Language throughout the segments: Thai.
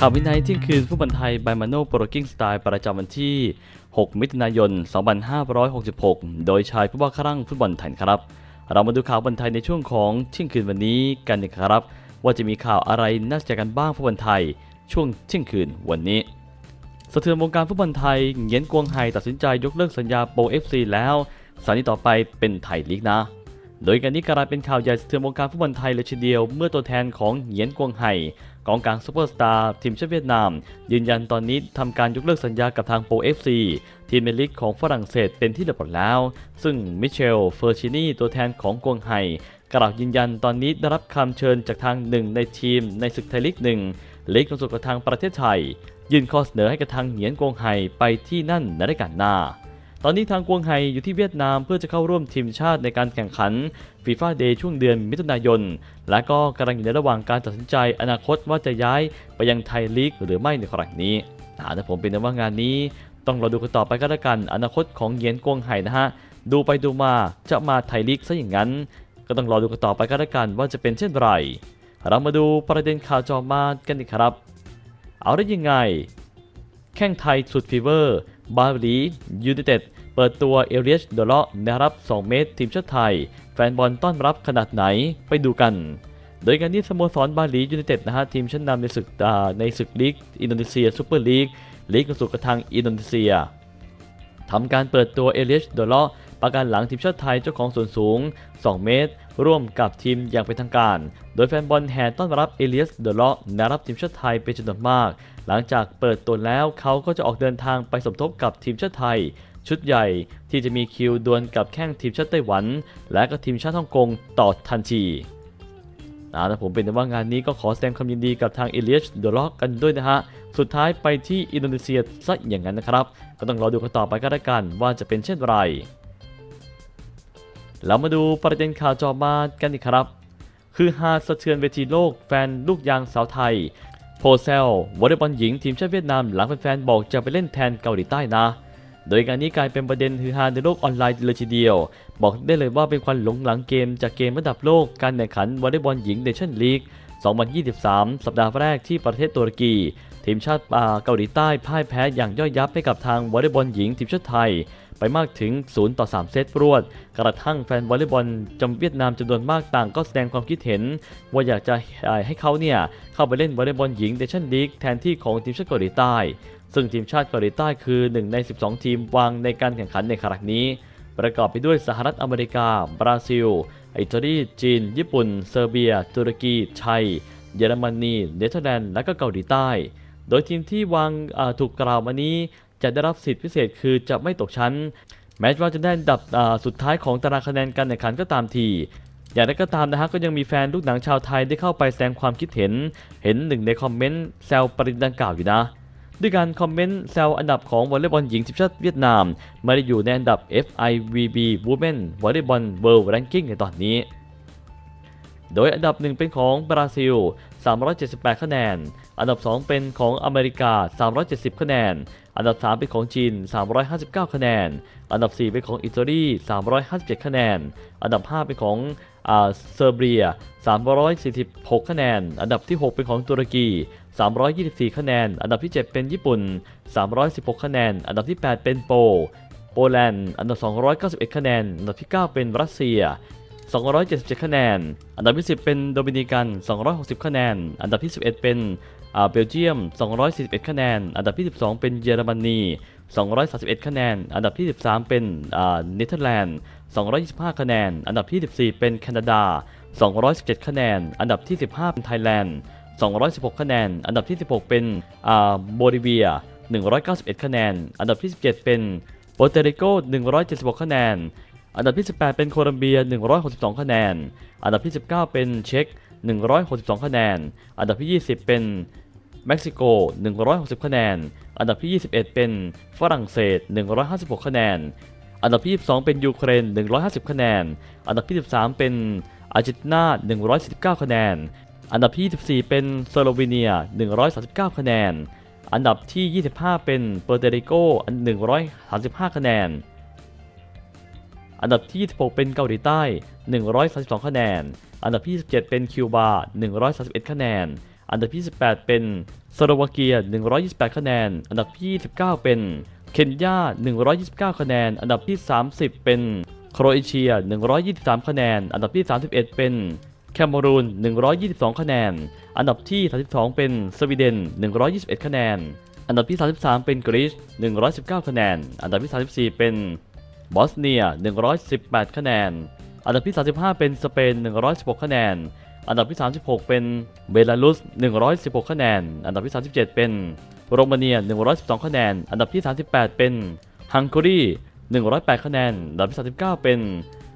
ข่าววินัยที่คืนฟุตบอลไทยบายมาโนโปรกิ้งสไตล์ประจำวันที่ 6 มิถุนายน 2566 โดยชายผู้ว่าครั่งฟุตบอลไทยครับ เรามาดูข่าวบอลไทยในช่วงของเที่ยงคืนวันนี้กันนะครับ ว่าจะมีข่าวอะไรน่าสนใจกันบ้างฟุตบอลไทย ช่วงเที่ยงคืนวันนี้ สะเทือนวงการฟุตบอลไทยเหงียนกวงไฮตัดสินใจยกเลิกสัญญาโปรเอฟซีแล้วสถานีต่อไปเป็นไทยลีกนะ โดยการนี้กลายเป็นข่าวใหญ่สะเทือนวงการฟุตบอลไทยเลยทีเดียว เมื่อตัวแทนของเหงียนกวงไฮ กองกลางซูเปอร์สตาร์ทีมชาติเวียดนาม ยืนยันตอนนี้ทำการยกเลิกสัญญากับทางโปรเอฟซีทีมในลีกของฝรั่งเศสเป็นที่เรียบร้อยแล้ว ซึ่งมิเชล เฟอร์ชินีตัวแทนของกวงไฮกล่าวยืนยันตอนนี้ได้รับคำเชิญจากทางหนึ่งในทีมในศึกไทยลีกหนึ่งลีกลงสู่กับทางประเทศไทย ยื่นข้อเสนอให้กับทางเหงียนกวงไฮไปที่นั่นในรายการหน้า ตอนนี้ทางกวงไฮอยู่ที่เวียดนามเพื่อจะเข้าร่วมทีมชาติในการแข่งขันฟีฟ่าเดย์ช่วงเดือนมิถุนายน และก็กำลังอยู่ในระหว่างการตัดสินใจอนาคตว่าจะย้ายไปยังไทยลีกหรือไม่ในครั้งนี้แต่ผมเป็นว่างานนี้ ต้องรอดูกันต่อไปก็แล้วกันอนาคตของเหงียนกวงไฮนะฮะดูไปดูมาจะมาไทยลีกซะอย่างนั้น ก็ต้องรอดูกันต่อไปก็แล้วกันว่าจะเป็นเช่นไร เรามาดูประเด็นข่าวจอมากันดีกครับ เอาได้ยังไง แข้งไทยสุดฟีเวอร์ บาลียูไนเต็ด เปิดตัวเอเรียชเดเลาะนะครับ 2 เมตร ทีมชาติไทย แฟนบอลต้อนรับขนาดไหนไปดูกัน โดยการที่สโมสรบาหลียูไนเต็ดนะฮะทีมชั้นนำในศึกในศึกลีกอินโดนีเซียซูเปอร์ลีกลีกกระสุกระทางอินโดนีเซียทำการเปิดตัวเอเลียชเดเลาะ ประกันหลังทีมชาติไทยเจ้าของส่วนสูง 2 เมตร ร่วมกับทีมอย่างเป็นทางการ โดยแฟนบอลแห่ต้อนรับเอเลียสเดเลาะนะครับทีมชาติไทยเป็นจำนวนมาก หลังจากเปิดตัวแล้วเขาก็จะออกเดินทางไปสมทบกับทีมชาติไทย ชุดใหญ่ที่จะมีคิวดวลกับแข้งทีมชาติไต้หวัน และก็ทีมชาติฮ่องกงต่อทันทีนะผมเป็นแต่ว่างานนี้ก็ขอแสดงความยินดีกับทางเอเลียสเดเลาะกันด้วยนะฮะ สุดท้ายไปที่อินโดนีเซียซะอย่างนั้นนะครับ ก็ต้องรอดูกันต่อไปก็แล้วกันว่าจะเป็นเช่นไร เรามาดูประเด็นข่าวจอมากันอีกครับ คือหาสะเทือนเวทีโลกแฟนลูกยางสาวไทย โพเซลวอลเลย์บอลหญิงทีมชาติเวียดนามหลังแฟนๆบอกจะไปเล่นแทนเกาหลีใต้นะ โดยการนี้กลายเป็นประเด็นฮือฮาในโลกออนไลน์เลยทีเดียว บอกได้เลยว่าเป็นควันหลงหลังเกมจากเกมระดับโลกการแข่งขันวอลเลย์บอลหญิงเนชั่นลีก 2023 สัปดาห์แรกที่ประเทศตุรกี ทีมชาติเกาหลีใต้พ่ายแพ้อย่างย่อยยับให้กับทางวอลเลย์บอลหญิงทีมชาติไทย ไปมากถึง 0 ต่อ 3 เซตรวด กระทั่งแฟนวอลเลย์บอลจำเวียดนามจำนวนมากต่างก็แสดงความคิดเห็น ว่าอยากจะให้เขาเนี่ยเข้าไปเล่นวอลเลย์บอลหญิงเนชั่นลีกแทนที่ของทีมชาติเกาหลีใต้ ซึ่งทีมชาติเกาหลีใต้คือ 1 ใน 12 ทีมวางในการแข่งขันในครั้งนี้ ประกอบไปด้วยสหรัฐอเมริกา บราซิล อิตาลี จีน ญี่ปุ่น เซอร์เบีย ตุรกี ไทย เยอรมนี เนเธอร์แลนด์ และก็เกาหลีใต้ โดยทีมที่วางถูกกล่าวมานี้ จะได้รับสิทธิพิเศษคือจะไม่ตกชั้น แม้ว่าจะได้อันดับสุดท้ายของตารางคะแนนการแข่งขันก็ตามทีอย่างไรก็ตามนะฮะก็ยังมีแฟนลูกหนังชาวไทยได้เข้าไปแสดงความคิดเห็น เห็นหนึ่งในคอมเมนต์แซวประเด็นดังกล่าวอยู่นะด้วยการคอมเมนต์แซวอันดับของวอลเลย์บอลหญิงทีมชาติเวียดนามไม่ได้อยู่ในอันดับ FIVB Women Volleyball World Ranking ในตอนนี้ โดยอันดับหนึ่งเป็นของบราซิล 378 คะแนน อันดับ 2 เป็นของอเมริกา 370 คะแนน อันดับ 3 เป็นของจีน 359 คะแนน อันดับ 4 เป็นของอิตาลี 357 คะแนน อันดับ 5 เป็นของเซอร์เบีย 346 คะแนน อันดับที่ 6 เป็นของตุรกี 324 คะแนน อันดับที่ 7 เป็นญี่ปุ่น 316 คะแนน อันดับที่ 8 เป็นโปโปแลนด์ อันดับ 291 คะแนน อันดับที่ 9 เป็นรัสเซีย 277 คะแนน อันดับที่ 10 เป็นโดมินิกัน 260 คะแนน อันดับที่ 11 เป็นอ่าเบลเยียม 241 คะแนน อันดับที่ 12 เป็นเยอรมนี 231 คะแนน อันดับที่ 13 เป็นอ่าเนเธอร์แลนด์ 225 คะแนน อันดับที่ 14 เป็นแคนาดา 217 คะแนน อันดับที่ 15 เป็นไทยแลนด์ 216 คะแนน อันดับที่ 16 เป็นอ่าโบลิเวีย 191 คะแนน อันดับที่ 17 เป็นโปรเตริโก 176 คะแนน อันดับที่ 18 เป็นโคลัมเบีย 162 คะแนน อันดับที่ 19 เป็นเช็ก162 คะแนน อันดับที่ 20 เป็นเม็กซิโก 160 คะแนน อันดับที่ 21 เป็นฝรั่งเศส 156 คะแนน อันดับที่ 22 เป็นยูเครน 150 คะแนน อันดับที่ 13 เป็นอาร์เจนตินา119คะแนน อันดับที่ 24 เป็นสโลวีเนีย 139 คะแนน อันดับที่ 25 เป็นเปอร์เตริโก135 คะแนน อันดับที่ 26 เป็นเกาหลีใต้ 132 คะแนน อันดับที่ 27 เป็นคิวบา 131 คะแนน อันดับที่18เป็นสโลวาเกีย 128 คะแนน อันดับที่19เป็นเคนยา 129 คะแนน อันดับที่ 30 เป็นโครเอเชีย 123 คะแนน อันดับที่ 31 เป็นแคเมรูน 122 คะแนน อันดับที่ 32 เป็นสวีเดน 121 คะแนน อันดับที่ 33 เป็นกรีซ119 คะแนน อันดับที่ 34 เป็น บอสเนีย 118 คะแนน อันดับที่ 35 เป็นสเปน 116 คะแนน อันดับที่ 36 เป็นเบลารุส 116 คะแนน อันดับที่ 37 เป็นโรมาเนีย 112 คะแนน อันดับที่ 38 เป็นฮังการี 108 คะแนน อันดับที่ 39 เป็น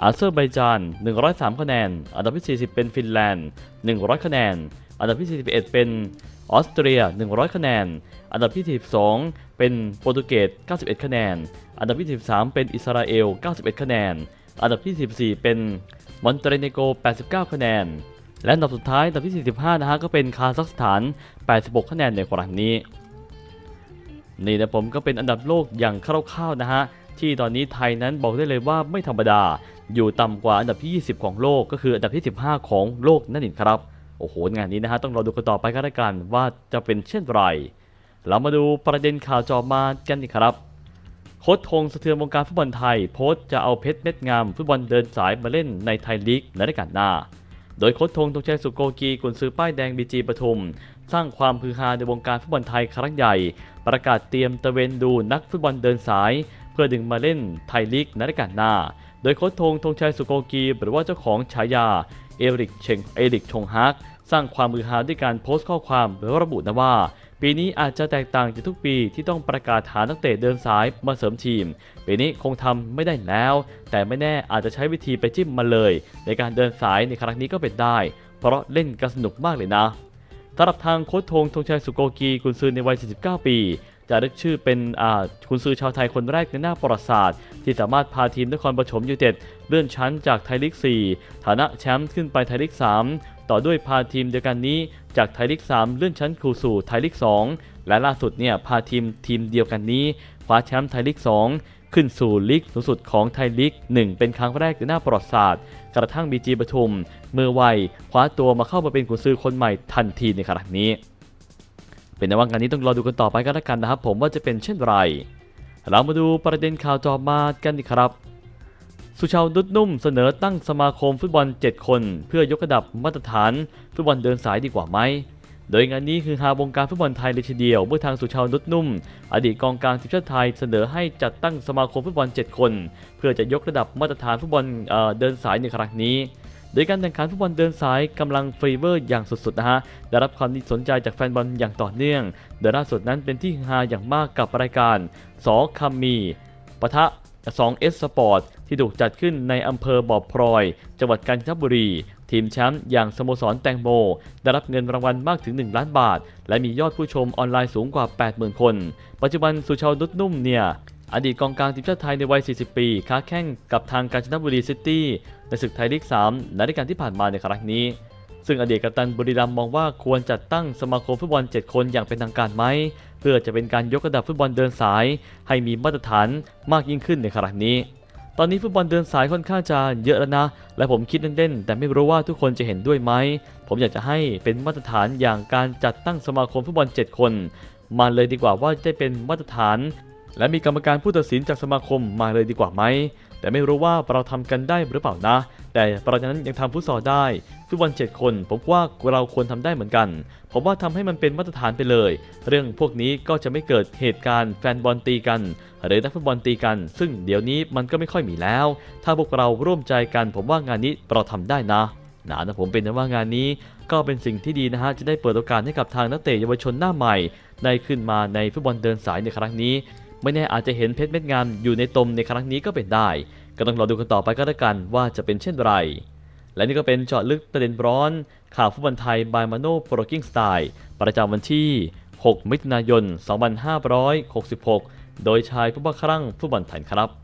อาเซอร์ไบจาน 103 คะแนน อันดับที่ 40 เป็นฟินแลนด์ 100 คะแนน อันดับที่ 41 เป็นออสเตรีย 100 คะแนน อันดับที่42เป็นโปรตุเกส 91 คะแนน อันดับที่43เป็นอิสราเอล 91 คะแนน อันดับที่44เป็นมอนเตเนโก 89 คะแนน และอันดับสุดท้ายอันดับที่ 45 นะฮะก็เป็นคาซัคสถาน 86 คะแนนในครั้งนี้ นี่นะผมก็เป็นอันดับโลกอย่างคร่าวๆนะฮะที่ตอนนี้ไทยนั้นบอกได้เลยว่าไม่ธรรมดา อยู่ต่ำกว่าอันดับที่ 20 ของโลกก็คืออันดับที่ 15 ของโลกนั่นเองครับ โอ้โห งานนี้นะฮะต้องรอดูกันต่อไปก็แล้วกันว่าจะเป็นเช่นไร เรามาดูประเด็นข่าวจอมากันอีกครับ โค้ชทงสะเทือนวงการฟุตบอลไทย โพสต์จะเอาเพชรเม็ดงามฟุตบอลเดินสายมาเล่นในไทยลีกในรายการหน้า โดยโค้ชทงธงชัยสุโกกีกุนซือป้ายแดงบีจีปทุม สร้างความฮือฮาในวงการฟุตบอลไทยครั้งใหญ่ ประกาศเตรียมตะเวนดูนักฟุตบอลเดินสาย เพื่อดึงมาเล่นไทยลีกในรายการหน้า โดยโค้ชทงธงชัยสุโกกีหรือว่าเจ้าของฉายาเอริกเชงเอริกชงฮักสร้างความมือฮาด้วยการโพสต์ข้อความระบุนะว่า ปีนี้อาจจะแตกต่างจากทุกปีที่ต้องประกาศหานักเตะเดินสายมาเสริมทีม ปีนี้คงทำไม่ได้แล้ว แต่ไม่แน่อาจจะใช้วิธีไปจิ้มมาเลย ในการเดินสายในครั้งนี้ก็เป็นได้ เพราะเล่นกันสนุกมากเลยนะสำหรับทางโค้ชทงธงชัยสุโกกีกุนซือในวัย 49 ปีจะได้ชื่อเป็นอ่ากุนซือชาวไทยคนแรกในหน้าประวัติศาสตร์ ที่สามารถพาทีมนครปฐมยูเต็ดเลื่อนชั้นจากไทยลีก 4 ฐานะแชมป์ขึ้นไปไทยลีก 3 ต่อด้วยพาทีมเดียวกันนี้ จากไทยลีก 3 เลื่อนชั้นคูสู่ไทยลีก 2 และล่าสุดเนี่ยพาทีมทีมเดียวกันนี้คว้าแชมป์ไทยลีก 2 ขึ้นสู่ลีกสูงสุดของไทยลีก 1 เป็นครั้งแรกในหน้าประวัติศาสตร์ กระทั่งบีจีปทุมเมื่อไวคว้าตัวมาเข้ามาเป็นกุนซือคนใหม่ทันทีในขณะนี้ เป็นในว่างานนี้ต้องรอดูกันต่อไปก็แล้วกันนะครับ ผมว่าจะเป็นเช่นไรเรามาดูประเด็นข่าวจอมากันดีครับ สุชาวดุดนุ่มเสนอตั้งสมาคมฟุตบอล 7 คน เพื่อยกระดับมาตรฐาน ฟุตบอลเดินสายดีกว่าไหม โดยงานนี้คือหาวงการฟุตบอลไทยเลยทีเดียว เมื่อทางสุชาวดุดนุ่ม อดีตกองกลางทีมชาติไทยเสนอให้จัดตั้งสมาคมฟุตบอล 7 คน เพื่อจะยกระดับมาตรฐานฟุตบอลเออเดินสายในครั้งนี้โดยการแข่งขันฟุตบอลเดินสายกำลังฟีเวอร์อย่างสุดๆนะฮะ ได้รับความสนใจจากแฟนบอลอย่างต่อเนื่องโดยล่าสุดนั้นเป็นที่ฮือฮาอย่างมากกับรายการสอคัมมีปะทะ 2S Sport ที่ถูกจัดขึ้นในอำเภอบ่อพลอย จังหวัดกาญจนบุรี ทีมแชมป์อย่างสโมสรแตงโม ได้รับเงินรางวัลมากถึง 1 ล้านบาท และมียอดผู้ชมออนไลน์สูงกว่า 80,000 คน ปัจจุบันสุชาวดุดนุ่มเนี่ยอดีตกองกลางทีมชาติไทยในวัย 40 ปี ค้าแข่งกับทางกาญจนบุรีซิตี้ในศึกไทยลีก 3 ในรายการที่ผ่านมาในครั้งนี้ ซึ่งอดีตกัปตันบุรีรัมย์มองว่าควรจัดตั้งสมาคมฟุตบอล 7 คนอย่างเป็นทางการไหม เพื่อจะเป็นการยกระดับฟุตบอลเดินสาย ให้มีมาตรฐานมากยิ่งขึ้นในครั้งนี้ ตอนนี้ฟุตบอลเดินสายค่อนข้างจะเยอะแล้วนะ และผมคิดเล่นๆแต่ไม่รู้ว่าทุกคนจะเห็นด้วยไหม ผมอยากจะให้เป็นมาตรฐานอย่างการจัดตั้งสมาคมฟุตบอล 7 คนมาเลยดีกว่าว่าจะได้เป็นมาตรฐาน และมีกรรมการผู้ตัดสินจากสมาคมมาเลยดีกว่าไหมแต่ไม่รู้ว่าเราทำกันได้หรือเปล่านะ แต่เรานั้นยังทำฟุตซอลได้ฟุตบอล7คนผมว่าเราควรทำได้เหมือนกันผมว่าทำให้มันเป็นมาตรฐานไปเลย เรื่องพวกนี้ก็จะไม่เกิดเหตุการณ์แฟนบอลตีกัน หรือนักฟุตบอลตีกัน ซึ่งเดี๋ยวนี้มันก็ไม่ค่อยมีแล้ว ถ้าพวกเราร่วมใจกันผมว่างานนี้เราทำได้นะนะนะผมเป็นนะว่างานนี้ก็เป็นสิ่งที่ดีนะฮะ จะได้เปิดโอกาสให้กับทางนักเตะเยาวชนหน้าใหม่ ได้ขึ้นมาในฟุตบอลเดินสายในครั้งนี้ ไม่แน่อาจจะเห็นเพชรเม็ดงามอยู่ในตมในครั้งนี้ก็เป็นได้ ก็ต้องรอดูกันต่อไปก็แล้วกันว่าจะเป็นเช่นไร และนี่ก็เป็นเจาะลึกประเด็นร้อน ข่าวฟุตบอลไทยบายมาโนโปรกิ้งสไตล์ประจำวันที่ 6 มิถุนายน 2566 โดยชายผู้บ้าคลั่งฟุตบอลไทยครับ